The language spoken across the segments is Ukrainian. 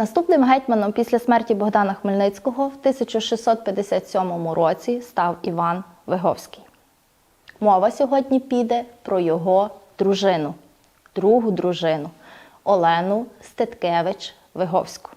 Наступним гетьманом після смерті Богдана Хмельницького в 1657 році став Іван Виговський. Мова сьогодні піде про його дружину, другу дружину Олену Стеткевич Виговську.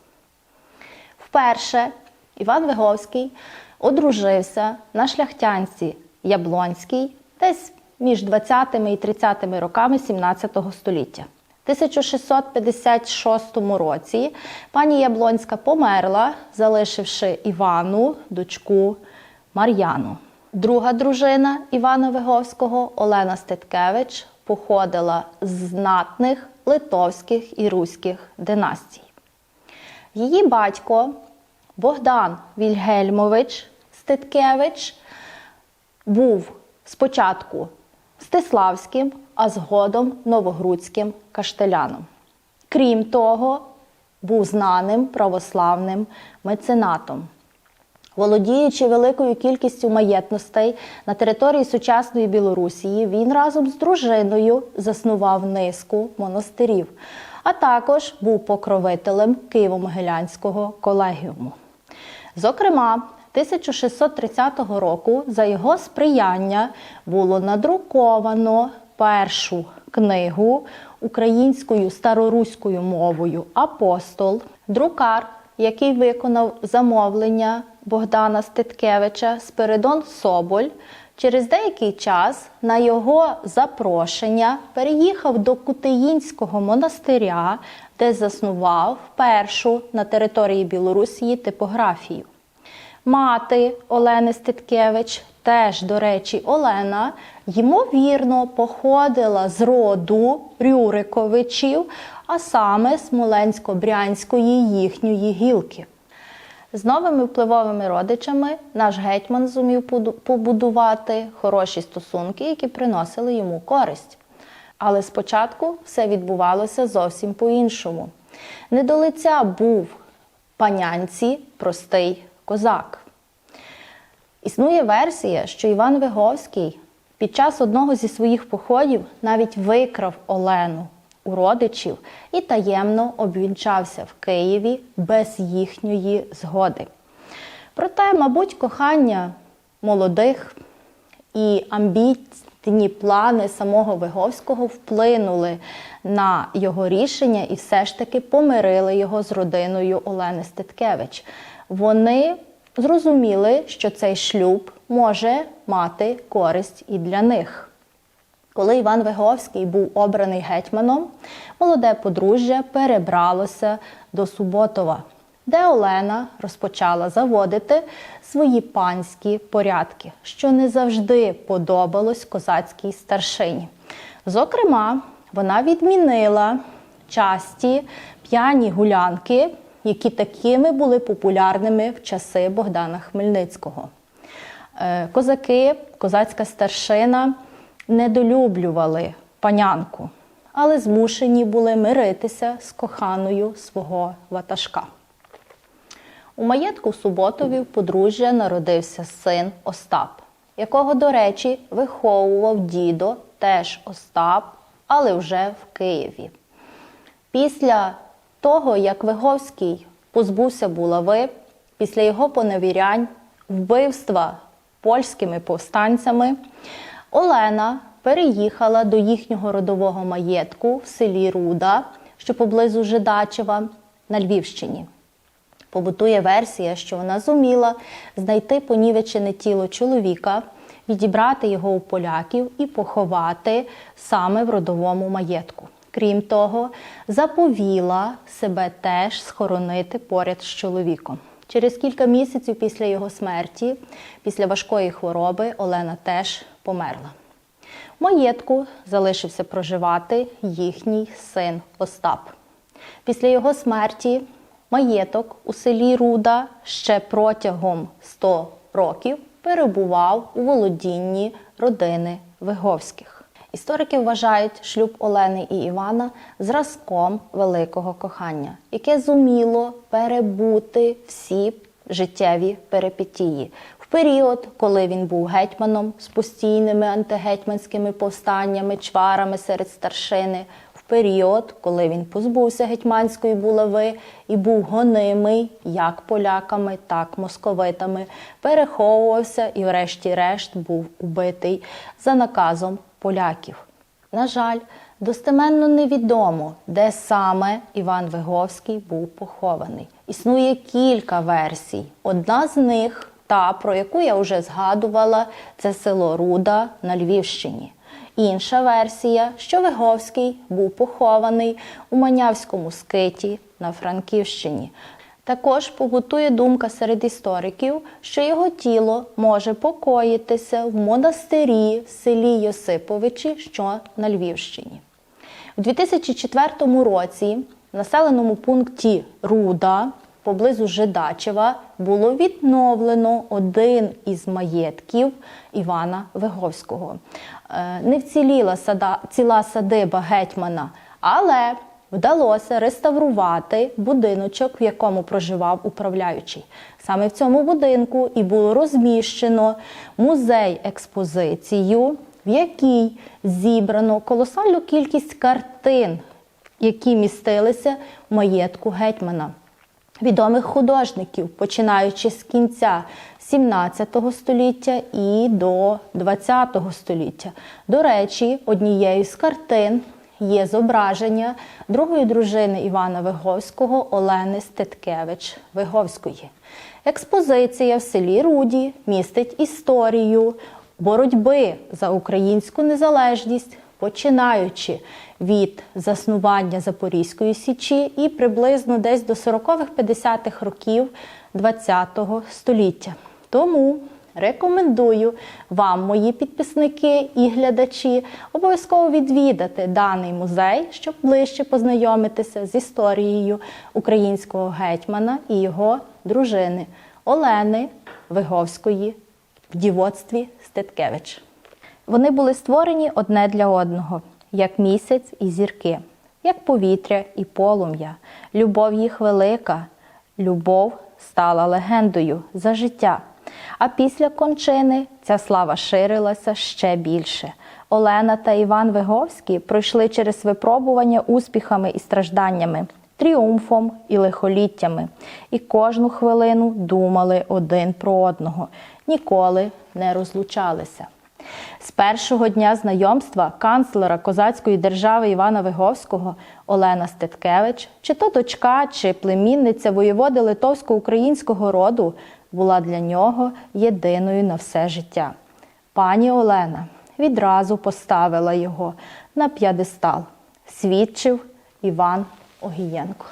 Вперше Іван Виговський одружився на шляхтянці Яблонській десь між 20-ми і 30-ми роками 17 століття. В 1656 році пані Яблонська померла, залишивши Івану дочку Мар'яну. Друга дружина Івана Виговського Олена Стеткевич походила з знатних литовських і руських династій. Її батько Богдан Вільгельмович Стеткевич був спочатку Стиславським, а згодом новогрудським каштеляном. Крім того, був знаним православним меценатом. Володіючи великою кількістю маєтностей на території сучасної Білорусії, він разом з дружиною заснував низку монастирів, а також був покровителем Києво-Могилянського колегіуму. Зокрема, 1630 року за його сприяння було надруковано першу книгу українською староруською мовою Апостол, друкар, який виконав замовлення Богдана Стеткевича Спиридон Соболь. Через деякий час на його запрошення переїхав до Кутеїнського монастиря, де заснував першу на території Білорусі типографію. Мати Олени Стеткевич, теж, до речі, Олена, ймовірно, походила з роду Рюриковичів, а саме Смоленсько-Брянської їхньої гілки. З новими впливовими родичами наш гетьман зумів побудувати хороші стосунки, які приносили йому користь. Але спочатку все відбувалося зовсім по-іншому. Не до лиця був панянці простий козак. Існує версія, що Іван Виговський під час одного зі своїх походів навіть викрав Олену у родичів і таємно обвінчався в Києві без їхньої згоди. Проте, мабуть, кохання молодих і амбітні плани самого Виговського вплинули на його рішення і все ж таки помирили його з родиною Олени Стеткевич. Вони зрозуміли, що цей шлюб може мати користь і для них. Коли Іван Виговський був обраний гетьманом, молоде подружжя перебралося до Суботова, де Олена розпочала заводити свої панські порядки, що не завжди подобалось козацькій старшині. Зокрема, вона відмінила часті п'яні гулянки, які такими були популярними в часи Богдана Хмельницького. Е, Козаки, козацька старшина недолюблювали панянку, але змушені були миритися з коханою свого ватажка. У маєтку Суботовів подружжя народився син Остап, якого, до речі, виховував дідо теж Остап, але вже в Києві. Після того, як Виговський позбувся булави, після його поневірянь, вбивства польськими повстанцями, Олена переїхала до їхнього родового маєтку в селі Руда, що поблизу Жидачева на Львівщині. Побутує версія, що вона зуміла знайти понівечене тіло чоловіка, відібрати його у поляків і поховати саме в родовому маєтку. Крім того, заповіла себе теж схоронити поряд з чоловіком. Через кілька місяців після його смерті, після важкої хвороби, Олена теж померла. Маєтку залишився проживати їхній син Остап. Після його смерті маєток у селі Руда ще протягом 100 років перебував у володінні родини Виговських. Історики вважають шлюб Олени і Івана зразком великого кохання, яке зуміло перебути всі життєві перипетії. В період, коли він був гетьманом з постійними антигетьманськими повстаннями, чварами серед старшини, період, коли він позбувся гетьманської булави і був гонимий як поляками, так московитами, переховувався і, врешті-решт, був убитий за наказом поляків. На жаль, достеменно невідомо, де саме Іван Виговський був похований. Існує кілька версій. Одна з них, та про яку я вже згадувала, це село Руда на Львівщині. Інша версія, що Виговський був похований у Манявському скиті на Франківщині. Також побутує думка серед істориків, що його тіло може покоїтися в монастирі в селі Йосиповичі, що на Львівщині. У 2004 році в населеному пункті Руда поблизу Жидачева було відновлено один із маєтків Івана Виговського. Е, Не вціліла сада, ціла садиба гетьмана, але вдалося реставрувати будиночок, в якому проживав управляючий. Саме в цьому будинку і було розміщено музей-експозицію, в якій зібрано колосальну кількість картин, які містилися в маєтку гетьмана. Відомих художників, починаючи з кінця 17 століття і до 20 століття. До речі, однією з картин є зображення другої дружини Івана Виговського Олени Стеткевич Виговської. Експозиція в селі Руді містить історію боротьби за українську незалежність, починаючи від заснування Запорізької січі і приблизно десь до 40-х-50-х років ХХ століття. Тому рекомендую вам, мої підписники і глядачі, обов'язково відвідати даний музей, щоб ближче познайомитися з історією українського гетьмана і його дружини Олени Виговської в дівоцтві Стеткевич. Вони були створені одне для одного, як місяць і зірки, як повітря і полум'я. Любов їх велика, любов стала легендою за життя. А після кончини ця слава ширилася ще більше. Олена та Іван Виговський пройшли через випробування успіхами і стражданнями, тріумфом і лихоліттями, і кожну хвилину думали один про одного, ніколи не розлучалися. З першого дня знайомства канцлера козацької держави Івана Виговського Олена Стеткевич, чи то дочка, чи племінниця воєводи литовсько-українського роду, була для нього єдиною на все життя. Пані Олена відразу поставила його на п'ядестал, свідчив Іван Огієнко.